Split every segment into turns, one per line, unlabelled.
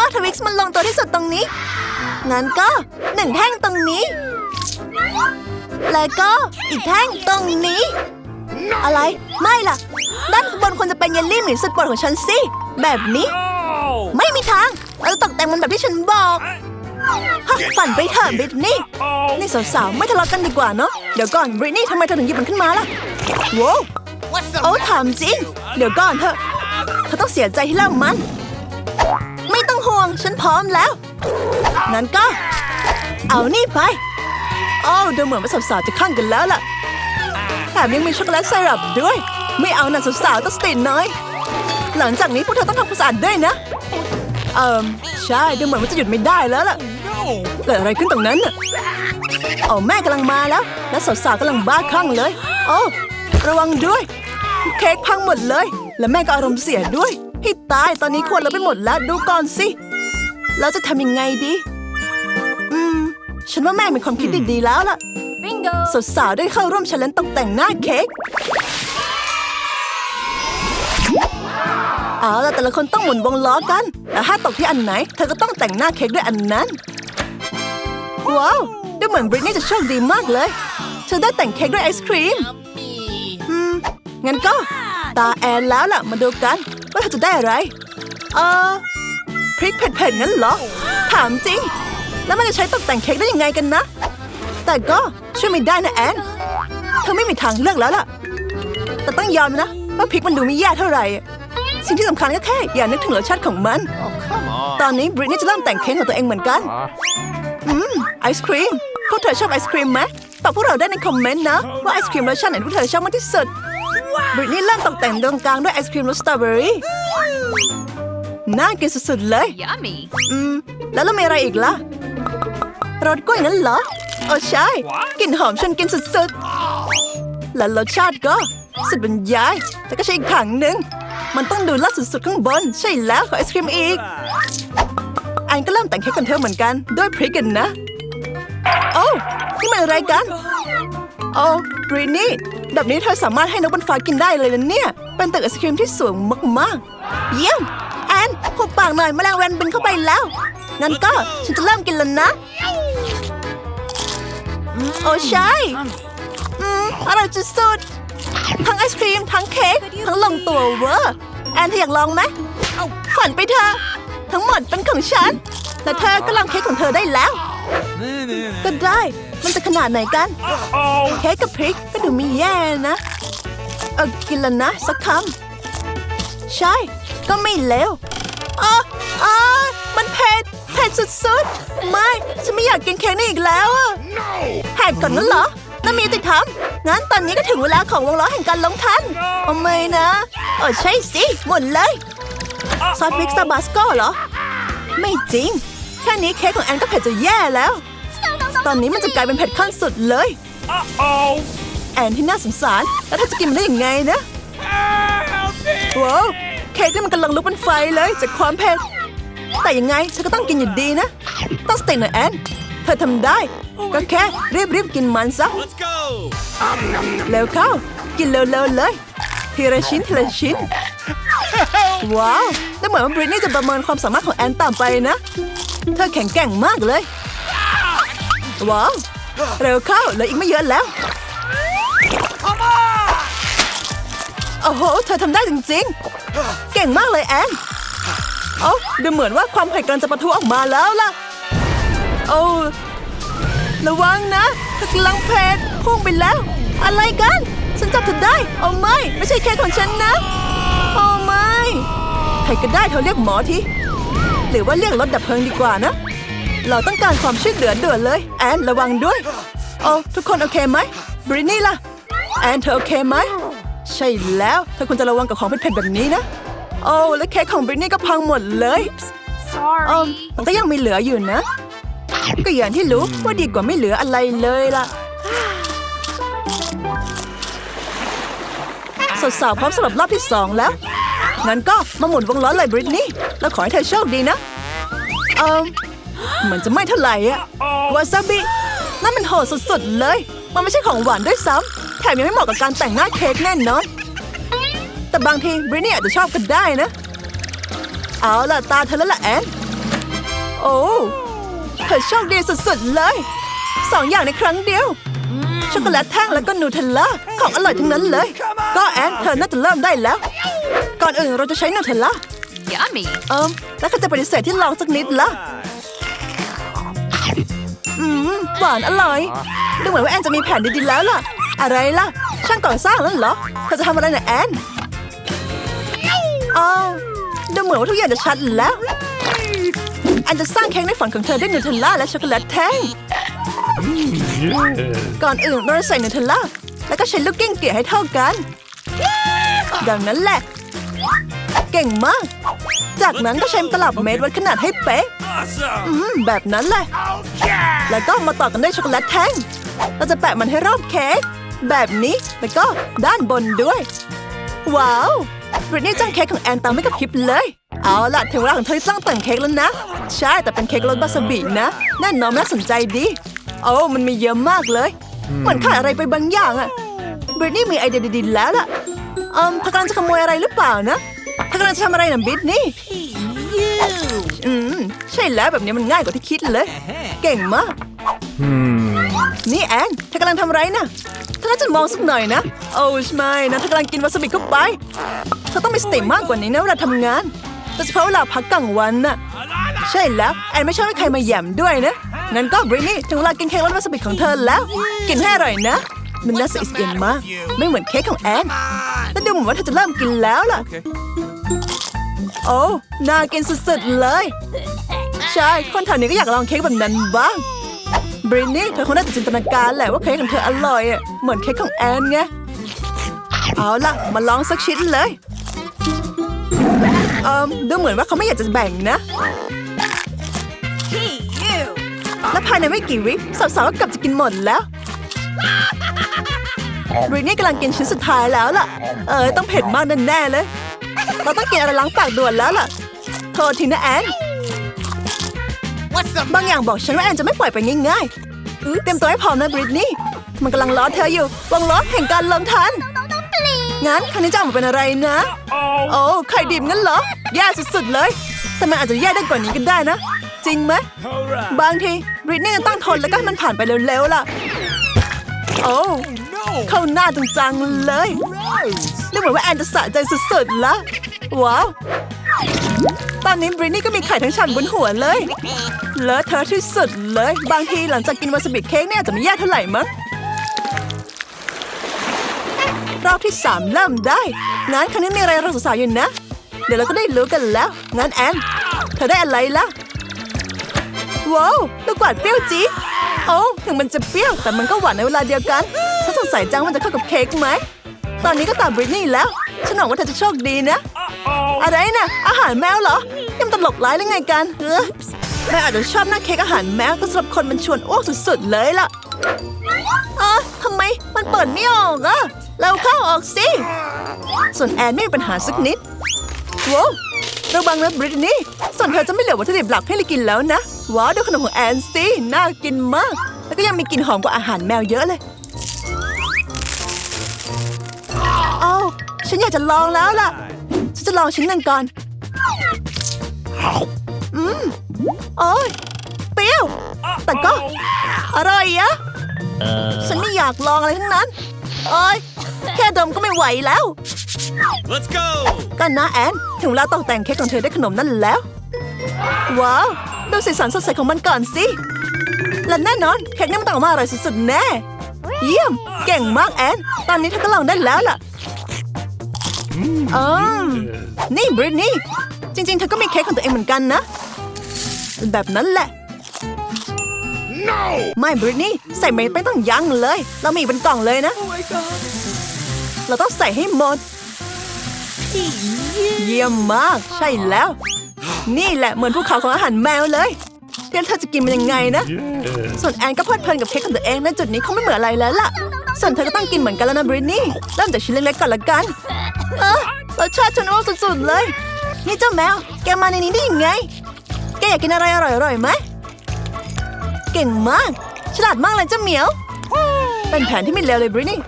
ว่าทวิกซ์มันลงตัวที่สุดตรงนี้ งั้นก็หนึ่งแท่งตรงนี้ แล้วก็อีกแท่งตรงนี้ อะไรไม่ล่ะ ด้านบนควรจะเป็นเยลลี่เหมือนสุดโปรดของฉันสิ แบบนี้ ไม่มีทางเราตกแต่งมันแบบที่ฉันบอกฝันไปเถอะบริตนี่นี่สาวๆไม่ทะเลาะกันดีกว่าเนาะเดี๋ยวก่อนบริตนี่ทำไมเธอถึงหยิบมันขึ้นมาล่ะโว้วโอ้ถามจริง เดี๋ยวก่อนเถอะเธอต้องเสียใจที่เริ่มมัน ฉันพร้อมแล้วงั้นก็ เอานี่ไปโอ้ดูเหมือนว่าสาวๆจะข้างกันแล้วล่ะแถมยังมีช็อกโกแลตไซรัปด้วย ไม่เอานะสาวๆต้องสติน้อย หลังจากนี้พวกเธอต้องทำความสะอาดด้วยนะ เอ่อใช่ดูเหมือนว่าจะหยุดไม่ได้แล้วล่ะเกิดอะไรขึ้นตรงนั้นน่ะโอ้แม่กำลังมาแล้ว และสาวๆกำลังบ้าคลั่งเลย โอ้ระวังด้วย เค้กพังหมดเลย และแม่ก็อารมณ์เสียด้วยให้ตายตอนนี้ควรเราไปหมดแล้วดูก่อนสิ เราจะทำยังไงดี อืม ฉันว่าแม่มีความคิดดีๆแล้วล่ะ
Bingo!
สาวๆได้เข้าร่วมชาเลนจ์ตกแต่งหน้าเค้กเอาล่ะแต่ละคนต้องหมุนวงล้อกันแต่ถ้าตกที่อันไหน เธอก็ต้องแต่งหน้าเค้กด้วยอันนั้น ว้าวดูเหมือนบริตนี่จะโชคดีมากเลย เธอได้แต่งเค้กด้วยไอศครีมอืมงั้นก็ ตาแอนแล้วล่ะ มาดูกัน ว่าเธอจะได้อะไร เออ พริกเผ็ดๆงั้นเหรอ ถามจริง แล้วมันจะใช้ตกแต่งเค้กได้ยังไงกันนะ แต่ก็ช่วยไม่ได้นะแอนเธอไม่มีทางเลือกแล้วล่ะ แต่ต้องยอมนะว่าพริกมันดูไม่แย่เท่าไหร่ สิ่งที่สำคัญก็แค่ อย่านึกถึงรสชาติของมัน ตอนนี้บริตนี่จะเริ่มแต่งเค้กของตัวเองเหมือนกัน อืมไอศครีมพวกเธอชอบไอศครีมไหมตอบพวกเราได้ในคอมเมนต์นะ ว่าไอศครีมรสชาติไหนพวกเธอชอบมากที่สุดบริตนี่เริ่มตกแต่งตรงกลางด้วยไอศครีมรสสตรอเบอรี่ น่ากินสุดๆเลย
Yummy!
อืม แล้วเรามีอะไรอีกล่ะรสกล้วยนั้นเหรอโอ้ใช่กลิ่นหอมชวนกินสุดๆ และรสชาติก็ สุดบรรยาย แต่ก็ใช่อีกถังหนึ่ง มันต้องดูลัดสุดๆข้างบน ใช่แล้วขอไอศครีมอีก อันก็เริ่มแต่งเค้กของเธอเหมือนกัน ด้วยพริกกันนะ โอ้นี่มันอะไรกัน โอ้บรีนี่แบบนี้เธอสามารถให้นกบนฟ้ากินได้เลยนะเนี่ย เป็นตึกไอศครีมที่สูงมากๆ เยี่ยมแอ นหุบปากหน่อยแมลงวันบินเข้าไปแล้วงั้นก็ฉันจะเริ่มกินแล้วนะ โอ้ใช่อืมอร่อยสุดๆทั้งไอศครีมทั้งเค้กทั้งลงตัวเวอร์แอนเธออยากลองไหมฝันไปเถอะทั้งหมดเป็นของฉันแต่เธอก็ลองเค้กของเธอได้แล้ว ก็ได้ มันจะขนาดไหนกัน เค้กกับพริกก็ดูไม่แย่นะ เออกินแล้วนะ สักคำใช่ ก็ไม่เลว อ๋ออ๋อมันเผ็ด เผ็ดสุดๆ ไม่ ฉันไม่อยากกินเค้กนี่อีกแล้วอะแหกก่อนนั้นเหรอน่ามียุติธรรมงั้นตอนนี้ก็ถึงเวลาของวงล้อแห่งการลงทันโอ้ไม่นะเออใช่สิ หมดเลย ซอสพริกสตาร์บัสโก้เหรอ ไม่จริง แค่นี้เค้กของแอนก็เผ็ดจะแย่แล้ว ตอนนี้มันจะกลายเป็นเผ็ดขั้นสุดเลย
Uh-oh!
แอนที่น่าสงสาร แล้วเธอจะกินมันได้ยังไงนะ
Help me!
ว้าวเค้กนี่มันกำลังลุกเป็นไฟเลยจากความเผ็ด แต่ยังไงเธอก็ต้องกินอยู่ดีนะ ต้องสติหน่อยแอน เธอทำได้ ก็แค่รีบรีบๆกินมันซะ
Let's go!
เร็วเข้า กินเร็วๆเลย ทีละชิ้นทีละชิ้น ว้าวแต่เหมือนว่าบริตนี่จะประเมินความสามารถของแอนต่ำไปนะ เธอแข็งแกร่งมากเลย ว้าว เร็วเข้าเหลืออีกไม่เยอะแล้ว
Come on!
โอ้โห เธอทำได้จริงๆ เก่งมากเลยแอนโอ้าดูเหมือนว่าความเผ็ดกำลังจะปะทุออกมาแล้วล่ะ โอ้ระวังนะเธอกำลังเผ็ดพุ่งไปแล้ว อะไรกัน ฉันจับเธอได้โอ้ไม่ ไม่ใช่แค่ของฉันนะโอ้ไม่ใครก็ได้เธอเรียกหมอทีหรือว่าเรียกรถดับเพลิงดีกว่านะ เราต้องการความช่วยเหลือด่วนเลย แอนระวังด้วย โอ้ทุกคนโอเคไหมบรินี่ล่ะ แอนเธอโอเคไหม ใช่แล้วเธอควรจะระวังกับของเผ็ดๆแบบนี้นะ โอ้และเค้กของบรินี่ก็พังหมดเลยเออ
Sorry!
มันก็ยังมีเหลืออยู่นะ ก็อย่างที่รู้ว่าดีกว่าไม่เหลืออะไรเลยล่ะสาวๆพร้อมสำหรับรอบที่สองแล้ว งั้นก็มาหมุนวงล้อเลยบริตนี่ แล้วขอให้เธอโชคดีนะ เออเหมือนจะไม่เท่าไหร่อะ
Uh-oh!
วาซาบินั่นมันโหดสุดๆเลย มันไม่ใช่ของหวานด้วยซ้ำ แถมยังไม่เหมาะกับการแต่งหน้าเค้กแน่นอน แต่บางทีบริตนี่อาจจะชอบก็ได้นะ เอาล่ะตาเธอแล้วล่ะแอน โอ้เธอโชคดีสุดๆเลย สองอย่างในครั้งเดียว ช็อกโกแลตแท่งแล้วก็นูเทลล่าของอร่อยทั้งนั้นเลย ก็แอนเธอน่าจะเริ่มได้แล้ว ก่อนอื่นเราจะใช้นูเทลล่า
Yummy.
เอิมแล้วก็จะปฏิเสธที่ลองสักนิดละอืมหวานอร่อย ดูเหมือนว่าแอนจะมีแผนดีๆแล้วล่ะ อะไรล่ะ ช่างก่อสร้างแล้วเหรอเธอจะทำอะไรนะแอนอ้าวดูเหมือนว่าทุกอย่างจะชัดแล้วแอนจะสร้างเค้กในฝันของเธอด้วยนูเทลล่าและช็อกโกแลตแท่งก่อนอื่นเราจะใส่นูเทลล่าแล้วก็ใช้ลูกกิ้งเกลี่ยให้เท่ากัน ดังนั้นแหละ เก่งมาก จากนั้นก็ใช้ตลับเมตรวัดขนาดให้เป๊ะ
Awesome!
อืมแบบนั้นแหละ
Yeah!
แล้วก็มาต่อกันด้วยช็อกโกแลตแท่งเราจะแปะมันให้รอบเค้ก แบบนี้แล้วก็ด้านบนด้วย ว้าวบริตนี่จ้างเค้กของแอนตามไม่กับพริบเลย เอาล่ะถึงเวลาของเธอที่ต้องแต่งเค้กแล้วนะ ใช่แต่เป็นเค้กรสวาซาบินะแน่นอนน่าสนใจดี โอ้มันมีเยอะมากเลยเหมือนขาดอะไรไปบางอย่างอะบริตนี่มีไอเดียดีๆแล้วล่ะอืมเธอกำลังจะขโมยอะไรหรือเปล่านะเธอกำลังจะทำอะไรนะบริตนี่อืมใช่แล้วแบบนี้มันง่ายกว่าที่คิดเลย เก่งมาก นี่แอนเธอกำลังทำไรนะเธอน่าจะมองสักหน่อยนะ โอ้ไม่นะเธอกำลังกินวาซาบิเข้าไป เธอต้องมีสติมากกว่านี้นะเวลาทำงานโดยเฉพาะเวลาพักกลางวันน่ะ ใช่แล้ว แอนไม่ชอบให้ใครมาแย่มด้วยนะ งั้นก็บรินี่ถึงเวลากินเค้กรสวาซาบิของเธอแล้ว กินให้อร่อยนะ มันน่าสะอิดสเอียนมาก ไม่เหมือนเค้กของแอนแต่ดูเหมือนว่าเธอจะเริ่มกินแล้วล่ะ โอ้ น่ากินสุดๆเลย ใช่ คนแถวนี้ก็อยากลองเค้กแบบนั้นบ้าง บรินนี่เธอคงได้แต่จินตนาการแหละว่าเค้กของเธออร่อยอะเหมือนเค้กของแอนไงเอาล่ะ มาลองสักชิ้นเลยเอิมดูเหมือนว่าเขาไม่อยากจะแบ่งนะ และภายในไม่กี่วิสาวๆก็กือบจะกินหมดแล้วบรินนี่กำลังกินชิ้นสุดท้ายแล้วล่ะ เออต้องเผ็ดมากแน่ๆเลย เราต้องกินอะไรล้างปากด่วนแล้วล่ะ โทษทีนะแอน บางอย่างบอกฉันว่าแอนจะไม่ปล่อยไปง่ายๆอื้อเตรียมตัวให้พร้อมนะบริตนี่ มันกำลังล้อเธออยู่วงล้อแห่งการลงทัน งั้นครั้งนี้จะออกมาเป็นอะไรนะ
Oh!
โอ้ไข่ดิบงั้นเหรอ แย่สุดๆเลย แต่มันอาจจะแย่ได้กว่านี้ก็ได้นะ จริงไหม
Alright!
บางทีบริตนี่จะต้องทนแล้วก็ให้มันผ่านไปเร็วๆล่ะ โอ้
No!
เข้าหน้าจังๆเลยดูเหมือนว่าแอนจะสะใจสุดๆละว้าว ตอนนี้บริตนี่ก็มีไข่ทั้งชั้นบนหัวเลย เลอะเทอะที่สุดเลย บางทีหลังจากกินวาซาบิเค้กเนี่ยอาจจะไม่แย่เท่าไหร่มั้ง รอบที่สามเริ่มได้งั้นครั้งนี้มีอะไรเราสาวๆอยู่นะ เดี๋ยวเราก็ได้รู้กันแล้วงั้นแอน เธอได้อะไรล่ะ ว้าวลูกกวาดเปรี้ยวจีโอ้ถึงมันจะเปรี้ยวแต่มันก็หวานในเวลาเดียวกันฉันสงสัยจังว่าจะเข้ากับเค้กไหม ตอนนี้ก็ตามบริตนี่แล้ว ฉันหวังว่าเธอจะโชคดีนะ อะไรนะอาหารแมวเหรอนี่มันตลกร้ายหรือไงกันเออแม่อาจจะชอบหน้าเค้กอาหารแมวแต่สำหรับคนมันชวนอ้วกสุดๆเลยล่ะอ๋อทำไมมันเปิดไม่ออกอะเราเข้าออกสิส่วนแอนไม่มีปัญหาสักนิดว้าวระวังนะบริตนี่ส่วนเธอจะไม่เหลือวัตถุดิบหลักให้เรากินแล้วนะว้าวดูขนมของแอนสิน่ากินมาก แล้วก็ยังมีกลิ่นหอมกว่าอาหารแมวเยอะเลยเอ้าฉันอยากจะลองแล้วล่ะ ฉันจะลองชิ้นหนึ่งก่อน อืม โอ้ยเปรี้ยว แต่ก็ อร่อยอะฉันไม่อยากลองอะไรทั้งนั้น โอ้ยแค่ดมก็ไม่ไหวแล้ว
Let's go!
กันนะแอนถึงเวลาตกแต่งเค้กของเธอด้วยขนมนั่นแล้ว ว้าวดูสีสันสดใสของมันก่อนสิ และแน่นอนเค้กนี่มันต้องออกมาอร่อยสุดๆแน่ เยี่ยม เก่งมากแอน ตอนนี้เธอก็ลองได้แล้วล่ะ อืมนี่บริตนี่จริงๆ เธอก็มีเค้กของตัวเองเหมือนกันนะ แบบนั้นแหละ
No!
ไม่บริตนี่ใส่ไม่ไม่ต้องยั้งเลย เรามีอีกเป็นกล่องเลยนะเราต้องใส่ให้หมด เยี่ยมมาก ใช่แล้ว นี่แหละเหมือนภูเขาของอาหารแมวเลยเดี๋ยวเธอจะกินมันยังไงนะ
Yes!
ส่วนแอนก็เพลิดเพลินกับเค้กของตัวเองในจุดนี้คงไม่เหมือนอะไรแล้วล่ะ ส่วนเธอก็ต้องกินเหมือนกันแล้วนะบริตนี่เริ่มจากชิ้นเล็กๆก่อนละกันเออรสชาติฉันว่าสุดๆเลย นี่เจ้าแมว แกมาในนี้ได้ยังไง แกอยากกินอะไรอร่อยๆไหมเก่งมาก ฉลาดมากเลยเจ้าเหมียว เป็นแผนที่ไม่เลวเลยบริตนี่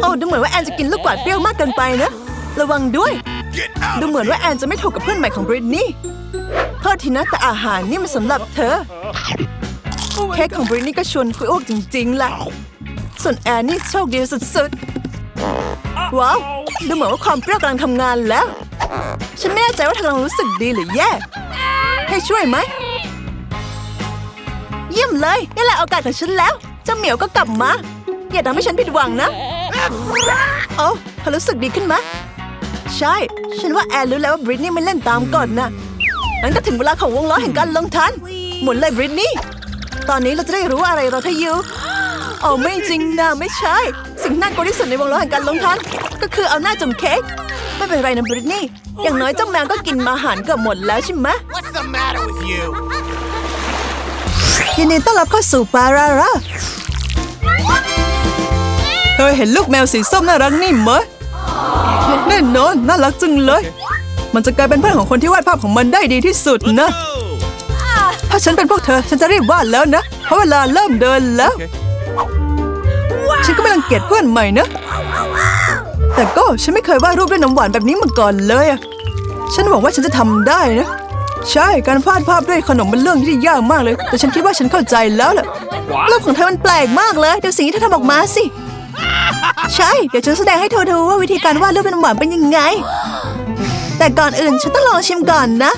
โอ้ดูเหมือนว่าแอนจะกินลูกกวาดเปรี้ยวมากเกินไปนะ ระวังด้วย ดูเหมือนว่าแอนจะไม่ถูกกับเพื่อนใหม่ของบริตนี่เธษทีนะแต่อาหารนี่มันสำหรับเธอ เค้กของบรินนี่ก็ชวนคุยโอ้วกจริงๆแหละ ส่วนแอนนี่โชคดีสุดๆ ว้าว ดูเหมือนว่าความเปรี้ยวกำลังทำงานแล้ว ฉันไม่แน่ใจว่าเธอกำลังรู้สึกดีหรือแย่ ให้ช่วยไหม เยี่ยมเลย นี่แหละโอกาสของฉันแล้ว เจ้าเหมียวก็กลับมา อย่าทำให้ฉันผิดหวังนะโอ้เธอรู้สึกดีขึ้นไหมใช่ ฉันว่าแอนรู้แล้วว่าบริตนี่ไม่เล่นตามก่อนนะงั้นก็ถึงเวลาของวงล้อแห่งการลงทัน หมุนเลยบริตนี่ ตอนนี้เราจะได้รู้ว่าอะไรเราทอยู่ โอ้ไม่จริงนะไม่ใช่ สิ่งที่น่ากลัวที่สุดในวงล้อแห่งการลงทันก็คือเอาหน้าจุ่มเค้กไม่เป็นไรนะบริตนี่อย่างน้อยเจ้าแมวก็กินมาอาหารเกือบหมดแล้วใช่ไหม
What's the matter with you?
ยินดีต้อนรับเข้าสู่ปาราราเธอเห็นลูกแมวสีส้มน่ารักนี่ไหมแน่นอนน่ารักจังเลย มันจะกลายเป็นเพื่อนของคนที่วาดภาพของมันได้ดีที่สุดนะ
Go!
ถ้าฉันเป็นพวกเธอ ฉันจะรีบวาดแล้วนะ เพราะเวลาเริ่มเดินแล้ว ฉันก็ไม่รังเกียจเพื่อนใหม่นะ แต่ก็ฉันไม่เคยวาดรูปด้วยน้ำหวานแบบนี้มาก่อนเลยอะฉันหวังว่าฉันจะทำได้นะ ใช่การวาดภาพด้วยขนมเป็นเรื่องที่ยากมากเลย แต่ฉันคิดว่าฉันเข้าใจแล้วล่ะรูปของเธอมันแปลกมากเลยเดี๋ยวสิ่งที่เธอทำออกมาสิใช่เดี๋ยวฉันแสดงให้เธอดูว่าวิธีการวาดรูปเป็นน้ำหวานเป็นยังไง แต่ก่อนอื่นฉันต้องลองชิมก่อนนะ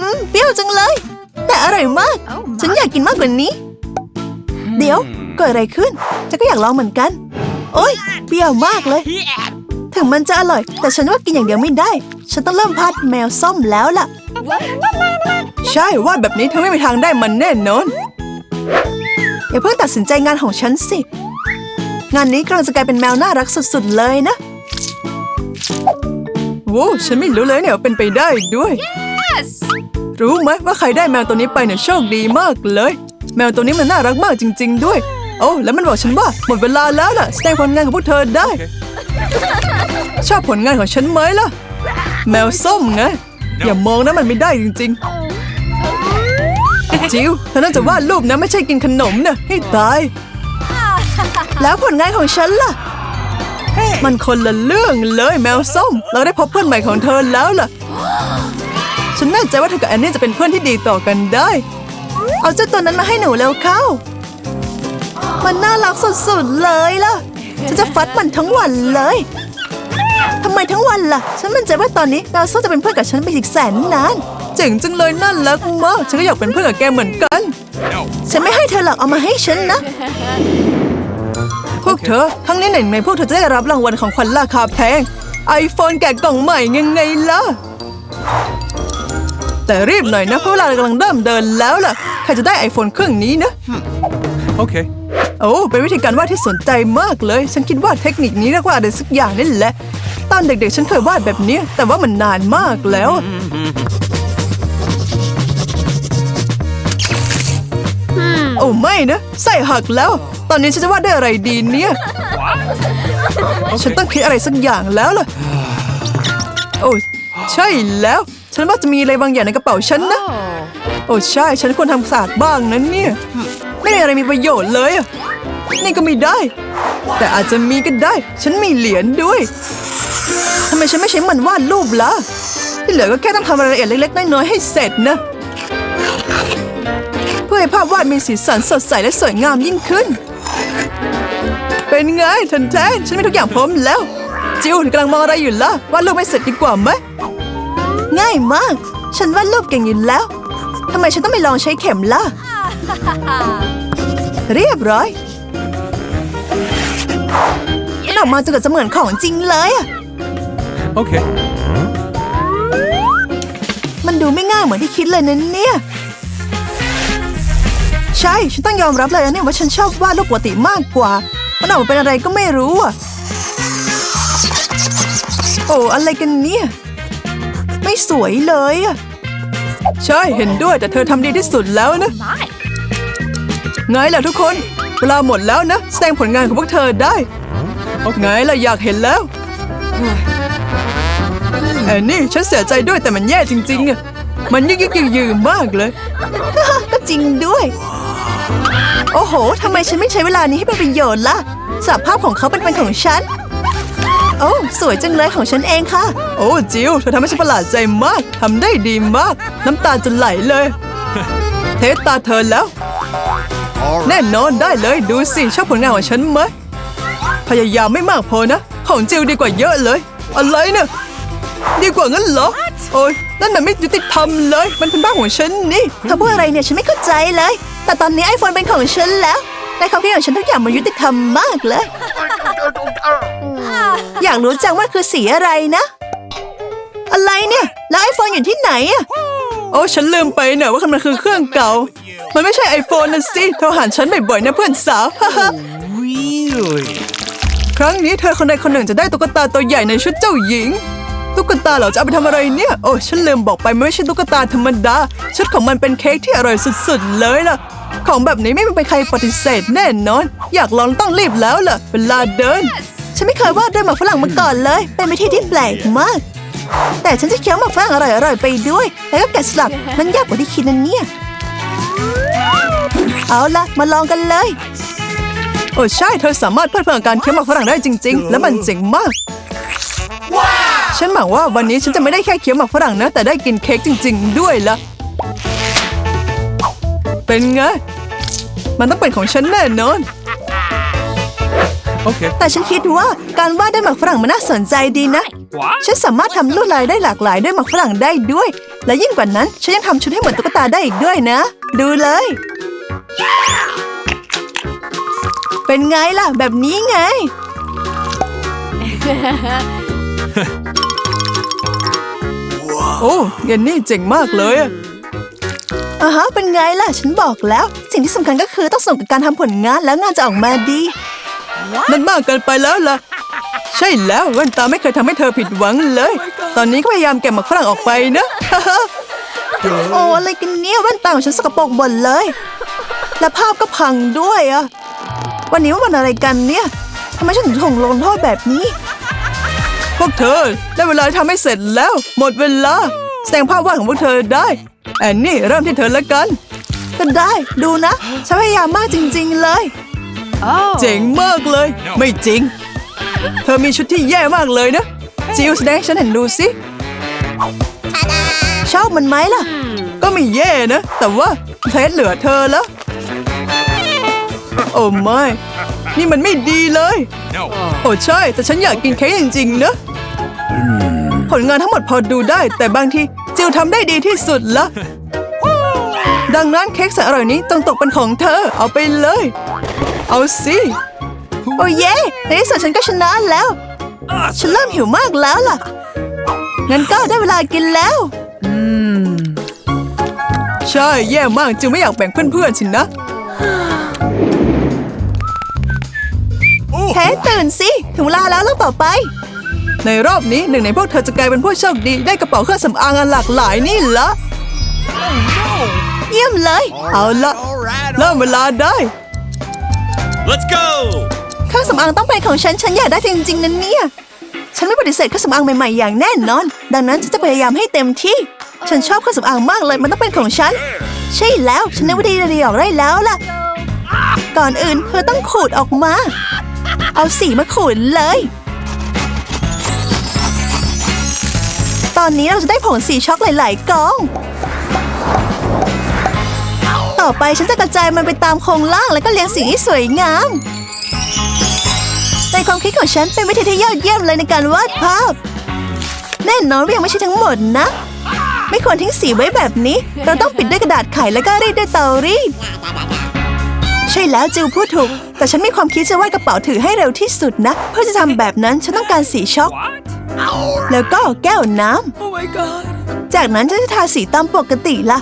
อืมเปรี้ยวจังเลย แต่อร่อยมาก ฉันอยากกินมากกว่านี้ เดี๋ยวเกิดอะไรขึ้นฉันก็อยากลองเหมือนกัน โอ๊ยเปรี้ยวมากเลย ถึงมันจะอร่อย แต่ฉันว่ากินอย่างเดียวไม่ได้ ฉันต้องเริ่มพัดแมวส้มแล้วล่ะ ใช่วาดแบบนี้เธอไม่มีทางได้มันแน่นอนอย่าเพิ่งตัดสินใจงานของฉันสิ งานนี้กำลังจะกลายเป็นแมวน่ารักสุดๆเลยนะโว้ฉันไม่รู้เลยเนี่ยว่าเป็นไปได้ด้วยรู้ไหมว่าใครได้แมวตัวนี้ไปเนี่ยโชคดีมากเลย แมวตัวนี้มันน่ารักมากจริง ๆ ด้วย โอ้แล้วมันบอกฉันว่าหมดเวลาแล้วล่ะแสดงผลงานของพวกเธอได้ ชอบผลงานของฉันไหมล่ะ แมวส้มไงอย่ามองนะมันไม่ได้จริง ๆ จิวเธอน่าจะวาดรูปนะไม่ใช่กินขนมนะให้ตาย แล้วผลงานของฉันล่ะ มันคนละเรื่องเลยแมวส้ม เราได้พบเพื่อนใหม่ของเธอแล้วล่ะ ฉันแน่ใจว่าเธอกับแอนนี่จะเป็นเพื่อนที่ดีต่อกันได้ เอาเจ้าตัวนั้นมาให้หนูแล้วเข้า มันน่ารักสุดๆเลยล่ะ ฉันจะฟัดมันทั้งวันเลย ทำไมทั้งวันล่ะ ฉันมั่นใจว่าตอนนี้ดาวโซ่จะเป็นเพื่อนกับฉันไปอีกแสนนาน เจ๋งจังเลยน่ารักมาก ฉันก็อยากเป็นเพื่อนกับแกเหมือนกัน
No.
ฉันไม่ให้เธอหรอกเอามาให้ฉันนะ พวกเธอทั้งนี้หนึ่งในพวกเธอจะได้รับรางวัลของขวัญราคาแพง iPhone แกะกล่องใหม่ยังไงล่ะ แต่รีบหน่อยนะเพราะเวลาเรากำลังเริ่มเดินแล้วล่ะ ใครจะได้ iPhone เครื่องนี้นะ
Okay.
โอ้เป็นวิธีการวาดที่สนใจมากเลย ฉันคิดว่าเทคนิคนี้เรียกว่าอะไรสักอย่างนี่แหละ ตอนเด็กๆ ฉันเคยวาดแบบนี้ แต่ว่ามันนานมากแล้ว โอ้ไม่นะไส้หักแล้ว ตอนนี้ฉันจะวาดได้อะไรดีเนี่ย ฉันต้องคิดอะไรสักอย่างแล้วล่ะ โอ้ใช่แล้ว ฉันว่าจะมีอะไรบางอย่างในกระเป๋าฉันนะ โอ้ใช่ ฉันควรทำสะอาดบ้างนั้นเนี่ย ไม่มีอะไรมีประโยชน์เลยอะนี่ก็ไม่ได้ แต่อาจจะมีก็ได้ ฉันมีเหรียญด้วยทำไมฉันไม่ใช้มันวาดรูปล่ะ ที่เหลือก็แค่ต้องทำรายละเอียดเล็กๆน้อยๆให้เสร็จนะ เพื่อให้ภาพวาดมีสีสันสดใสและสวยงามยิ่งขึ้น เป็นไงทันแทนฉันมีทุกอย่างพร้อมแล้ว จิวกำลังมองอะไรอยู่ล่ะวาดรูปไม่เสร็จดีกว่าไหม ง่ายมาก ฉันวาดรูปเก่งอยู่แล้ว ทำไมฉันต้องไปลองใช้เข็มล่ะ เรียบร้อยมันออกมาจะเกิดจะเหมือนของจริงเลยอะ
Okay.
มันดูไม่ง่ายเหมือนที่คิดเลยนะเนี่ย ใช่ ฉันต้องยอมรับเลยนะเนี่ยว่าฉันชอบวาดรูปปกติมากกว่า มันออกมาเป็นอะไรก็ไม่รู้อะโอ้อะไรกันเนี่ย ไม่สวยเลยอะใช่เห็นด้วยแต่เธอทำดีที่สุดแล้วนะ ไงล่ะทุกคนเวลาหมดแล้วนะ แสดงผลงานของพวกเธอได้ ไงล่ะอยากเห็นแล้วแอนนี่ฉันเสียใจด้วยแต่มันแย่จริงๆอะมันยึกยึกยือยืมากเลย ก็จริงด้วย โอ้โหทำไมฉันไม่ใช้เวลานี้ให้เป็นประโยชน์ล่ะสภาพของเขาเป็นเป็นของฉัน โอ้สวยจังเลยของฉันเองค่ะ โอ้จิวเธอทำให้ฉันประหลาดใจมากทำได้ดีมาก น้ำตาจะไหลเลย เทสตาเธอแล้ว แน่นอนได้เลยดูสิชอบผลงานของฉันไหมพยายามไม่มากพอนะ ของจิวดีกว่าเยอะเลย อะไรเนี่ยดีกว่างั้นเหรอ โอ้ยนั่นมันไม่ยุติธรรมเลย มันเป็นบ้านของฉันนี่เธอพูดอะไรเนี่ยฉันไม่เข้าใจเลย แต่ตอนนี้ไอโฟนเป็นของฉันแล้วในความคิดของฉันทุกอย่างมันยุติธรรมมากเลย อยากรู้จังว่าคือสีอะไรนะ อะไรเนี่ย แล้วไอโฟนอยู่ที่ไหนอะโอ้ฉันลืมไปเนะว่ามันคือเครื่องเก่า มันไม่ใช่ไอโฟนนะสิเธอหานฉันบ่อยๆนะเพื่อนสาว ครั้งนี้เธอคนใดคนหนึ่งจะได้ตุ๊กตาตัวใหญ่ในชุดเจ้าหญิง ตุ๊กตาเหราจะเอาไปทำอะไรเนี่ย โอ้ฉันลืมบอกไปมันไม่ใช่ตุ๊กตาธรรมดา ชุดของมันเป็นเค้กที่อร่อยสุดๆเลยล่ะ ของแบบนี้ไม่มีใครปฏิเสธแน่นอน อยากลองต้องรีบแล้วล่ะ เวลาเดิน ฉันไม่เคยวาดด้วยหมากฝรั่งมาก่อนเลย เป็นวิธีที่แปลกมาก แต่ฉันจะเคี้ยวหมากฝรั่งอร่อยๆไปด้วย แล้วก็แกะสลักมันยากกว่าที่คิดนะเนี่ย เอาล่ะมาลองกันเลย โอ้ใช่เธอสามารถเพิ่มพลังการเคี้ยวหมากฝรั่งได้จริง ๆ และมันเจ๋งมาก ฉันหวังว่าวันนี้ฉันจะไม่ได้แค่เคี้ยวหมากฝรั่งนะ แต่ได้กินเค้กจริง ๆ ด้วยละเป็นไง มันต้องเป็นของฉันแน่นอน
Okay.
แต่ฉันคิดว่าการวาดด้วยหมากฝรั่งมันน่าสนใจดีนะ
What?
ฉันสามารถทำลวดลายได้หลากหลายด้วยหมากฝรั่งได้ด้วย และยิ่งกว่านั้นฉันยังทำชุดให้เหมือนตุ๊กตาได้อีกด้วยนะ ดูเลย เป็นไงล่ะ แบบนี้ไง โอ้เยนนี่เจ๋งมากเลยอะอ่าฮะเป็นไงล่ะ ฉันบอกแล้ว สิ่งที่สำคัญก็คือต้องส่งกับการทำผลงานแล้วงานจะออกมาดี นั่นมากเกินไปแล้วล่ะ ใช่แล้วแว่นตาไม่เคยทำให้เธอผิดหวังเลย ตอนนี้ก็พยายามแกะหมักฝรั่งออกไปนะ โอ้อะไรกันเนี่ยแว่นตาของฉันสกปรกหมดเลย และภาพก็พังด้วยอะวันนี้ว่าวันอะไรกันเนี่ยทำไมฉันถึงถูกลงโทษแบบนี้ พวกเธอได้เวลาทำให้เสร็จแล้ว หมดเวลา แสดงภาพวาดของพวกเธอได้แอนนี่เริ่มที่เธอแล้วกัน ก็ได้ดูนะฉันพยายามมากจริง ๆ เลย
Oh.
เจ๋งมากเลย ไม่จริง เธอมีชุดที่แย่มากเลยนะ จิวแสดงให้ฉันเห็นดูสิชอบมันไหมล่ะ ก็ไม่แย่นะ แต่ว่าเทสเหลือเธอแล้ว โอ้ไม่ นี่มันไม่ดีเลย
No.
โอ้ใช่ แต่ฉันอยากกินเค้กจริงๆนะผลงานทั้งหมดพอดูได้ แต่บางทีจิวทำได้ดีที่สุดละดังนั้นเค้กแสนอร่อยนี้ต้องตกเป็นของเธอเอาไปเลย เอาสิโอ้เย่ในที่สุดฉันก็ชนะแล้ว ฉันเริ่มหิวมากแล้วล่ะ งั้นก็ได้เวลากินแล้วใช่แย่มากจึงไม่อยากแบ่งเพื่อนๆสินะ
Oh,
เฮ้ตื่นสิ ถึงเวลาแล้วเรื่องต่อไป ในรอบนี้หนึ่งในพวกเธอจะกลายเป็นผู้โชคดี ได้กระเป๋าเครื่องสำอางอันหลากหลายนี่ละเยี่ยมเลย เอาละ
all right.
เริ่มเวลาได้
Let's go.
เครื่องสำอางต้องเป็นของฉัน ฉันอยากได้จริงๆนะเนี่ย ฉันไม่ปฏิเสธเครื่องสำอางใหม่ๆอย่างแน่นอน ดังนั้นฉันจะพยายามให้เต็มที่ ฉันชอบเครื่องสำอางมากเลย มันต้องเป็นของฉัน ใช่แล้ว ฉันนึกวิธีเดียวได้แล้วล่ะ ก่อนอื่นเธอต้องขูดออกมา เอาสีมาขูดเลย ตอนนี้เราจะได้ผงสีช็อกหลายๆกอง ต่อไปฉันจะกระจายมันไปตามโครงล่างแล้วก็เรียงสีให้สวยงามในความคิดของฉันเป็นวิธีที่ยอดเยี่ยมเลยในการวาดภาพ แน่นอนว่ายังไม่ใช่ทั้งหมดนะ ไม่ควรทิ้งสีไว้แบบนี้ เราต้องปิดด้วยกระดาษไขแล้วก็รีดด้วยเตารีดใช่แล้วจิวพูดถูก แต่ฉันมีความคิดจะวาดกระเป๋าถือให้เร็วที่สุดนะ เพื่อจะทำแบบนั้นฉันต้องการสีช็อก แล้วก็แก้วน้ำ
Oh my god.
จากนั้นฉันจะทาสีตามปกติละ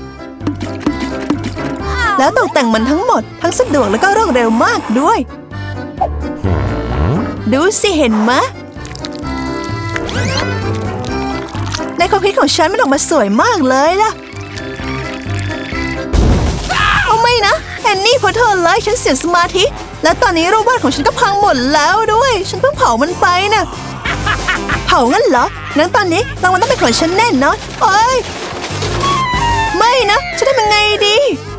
แล้วตกแต่งมันทั้งหมด ทั้งสะดวกแล้วก็รวดเร็วมากด้วย ดูสิเห็นมะ ในความคิดของฉันมันออกมาสวยมากเลยล่ะ เอาไม่นะแอนนี่พราะเธอเลยฉันเสียสมาธิ และตอนนี้รูปวาดของฉันก็พังหมดแล้วด้วย ฉันเพิ่งเผามันไปน่ะเผางั้นเหรองั้นตอนนี้รางวัลต้องเป็นของฉันแน่นอนโอ้ยไม่นะ ฉันทำยังไงดี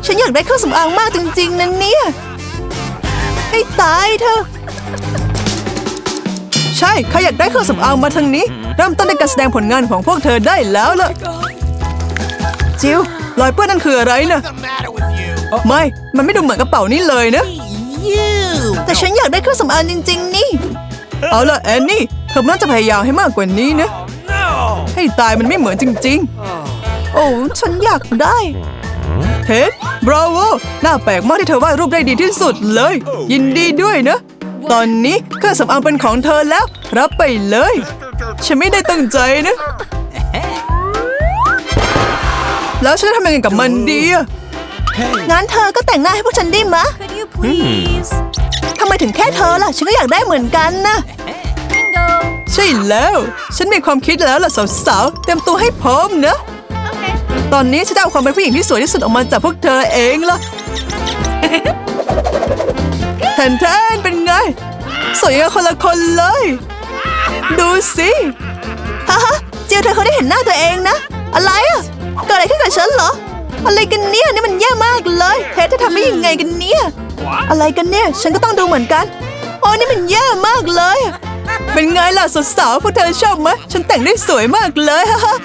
ฉันอยากได้เครื่องสำอางมากจริงๆนะเนี่ย ให้ตายเถอะ ใช่ใครอยากได้เครื่องสำอางมาทางนี้ เริ่มต้นในการแสดงผลงานของพวกเธอได้แล้วล่ะ จิวรอยเปื้อนนั่นคืออะไรนะ ไม่ มันไม่ดูเหมือนกระเป๋านี่เลยนะ
แต่ฉันอยากได้เครื่องสำอางจริง ๆ นี่
เอาล่ะแอนนี่ เธอน่าจะพยายามให้มากกว่านี้นะ ให้ตายมันไม่เหมือนจริง
โอ้ ฉันอยากได้
ๆ เท็ดบราโวน่าแปลกมากที่เธอวาดรูปได้ดีที่สุดเลย ยินดีด้วยนะ ตอนนี้เครื่องสำอางเป็นของเธอแล้ว รับไปเลย ฉันไม่ได้ตั้งใจนะ แล้วฉันจะทำยังไงกับมันดีอะ
งั้นเธอก็แต่งหน้าให้พวกฉันได้มะ
Could you please?
ทำไมถึงแค่เธอล่ะ ฉันก็อยากได้เหมือนกันนะ
Bingo.
ใช่แล้ว ฉันมีความคิดแล้วล่ะสาวๆ เต็มตัวให้พร้อมนะ
Okay.
ตอนนี้ฉันจะเอาความเป็นผู้หญิงที่สวยที่สุดออกมาจากพวกเธอเองล่ะแทนแทนเป็นไง สวยกันคนละคนเลย ดูสิ
ฮะฮะเจียวเธอเขาได้เห็นหน้าตัวเองนะ อะไรอะเกิดอะไรขึ้นกับฉันเหรอ อะไรกันเนี่ยนี่มันแย่มากเลยเทสจะทำได้ยังไงกันเนี่ย อะไรกันเนี่ย ฉันก็ต้องดูเหมือนกันโอ้นี่มันแย่มากเลย
เป็นไงล่ะสาวๆพวกเธอชอบไหมฉันแต่งได้สวยมากเลยฮะ